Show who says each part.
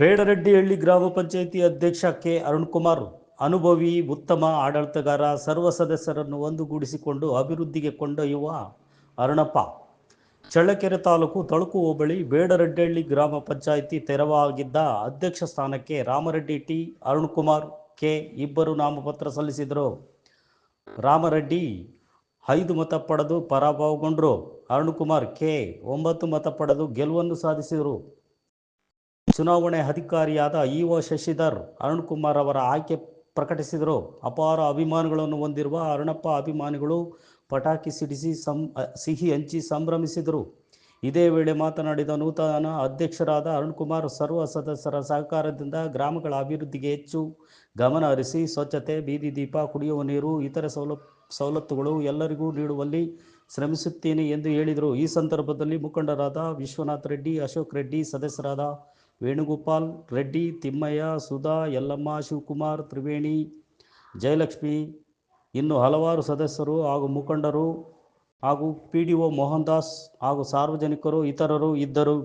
Speaker 1: ಬೇಡರೆಡ್ಡಿಹಳ್ಳಿ ಗ್ರಾಮ ಪಂಚಾಯಿತಿ ಅಧ್ಯಕ್ಷ ಕೆ. ಅರುಣ್ಕುಮಾರ್ ಅನುಭವಿ ಉತ್ತಮ ಆಡಳಿತಗಾರ, ಸರ್ವ ಸದಸ್ಯರನ್ನು ಒಂದುಗೂಡಿಸಿಕೊಂಡು ಅಭಿವೃದ್ಧಿಗೆ ಕೊಂಡೊಯ್ಯುವ ಅರುಣಪ್ಪ. ಚಳ್ಳಕೆರೆ ತಾಲೂಕು ತಳುಕು ಹೋಬಳಿ ಬೇಡರೆಡ್ಡಿಹಳ್ಳಿ ಗ್ರಾಮ ಪಂಚಾಯಿತಿ ತೆರವಾಗಿದ್ದ ಅಧ್ಯಕ್ಷ ಸ್ಥಾನಕ್ಕೆ ರಾಮರೆಡ್ಡಿ ಟಿ. ಅರುಣ್ಕುಮಾರ್ ಕೆ. ಇಬ್ಬರು ನಾಮಪತ್ರ ಸಲ್ಲಿಸಿದರು. ರಾಮರೆಡ್ಡಿ ಐದು ಮತ ಪಡೆದು ಪರಾಭವಗೊಂಡರು. ಅರುಣ್ಕುಮಾರ್ ಕೆ. ಒಂಬತ್ತು ಮತ ಪಡೆದು ಗೆಲುವನ್ನು ಸಾಧಿಸಿದರು. ಚುನಾವಣೆ ಅಧಿಕಾರಿಯಾದ ಇಒ ಶಶಿಧರ್ ಅರುಣ್ಕುಮಾರ್ ಅವರ ಆಯ್ಕೆ ಪ್ರಕಟಿಸಿದರು. ಅಪಾರ ಅಭಿಮಾನಿಗಳನ್ನು ಹೊಂದಿರುವ ಅರುಣಪ್ಪ ಅಭಿಮಾನಿಗಳು ಪಟಾಕಿ ಸಿಡಿಸಿ ಸಂ ಸಿಹಿ ಹಂಚಿ ಸಂಭ್ರಮಿಸಿದರು. ಇದೇ ವೇಳೆ ಮಾತನಾಡಿದ ನೂತನ ಅಧ್ಯಕ್ಷರಾದ ಅರುಣ್ಕುಮಾರ್, ಸರ್ವ ಸದಸ್ಯರ ಸಹಕಾರದಿಂದ ಗ್ರಾಮಗಳ ಅಭಿವೃದ್ಧಿಗೆ ಹೆಚ್ಚು ಗಮನ ಹರಿಸಿ ಸ್ವಚ್ಛತೆ, ಬೀದಿ ದೀಪ, ಕುಡಿಯುವ ನೀರು, ಇತರೆ ಸೌಲಭ್ಯ ಸವಲತ್ತುಗಳು ಎಲ್ಲರಿಗೂ ನೀಡುವಲ್ಲಿ ಶ್ರಮಿಸುತ್ತೇನೆ ಎಂದು ಹೇಳಿದರು. ಈ ಸಂದರ್ಭದಲ್ಲಿ ಮುಖಂಡರಾದ ವಿಶ್ವನಾಥ್ ರೆಡ್ಡಿ, ಅಶೋಕ್ ರೆಡ್ಡಿ, ಸದಸ್ಯರಾದ ವೇಣುಗೋಪಾಲ್, ರೆಡ್ಡಿ, ತಿಮ್ಮಯ್ಯ, ಸುಧಾ, ಯಲ್ಲಮ್ಮ, ಶಿವಕುಮಾರ್, ತ್ರಿವೇಣಿ, ಜಯಲಕ್ಷ್ಮಿ ಇನ್ನು ಹಲವಾರು ಸದಸ್ಯರು ಹಾಗೂ ಮುಖಂಡರು ಹಾಗೂ P D O Mohan Das ಹಾಗೂ ಸಾರ್ವಜನಿಕರು ಇತರರು ಇದ್ದರು.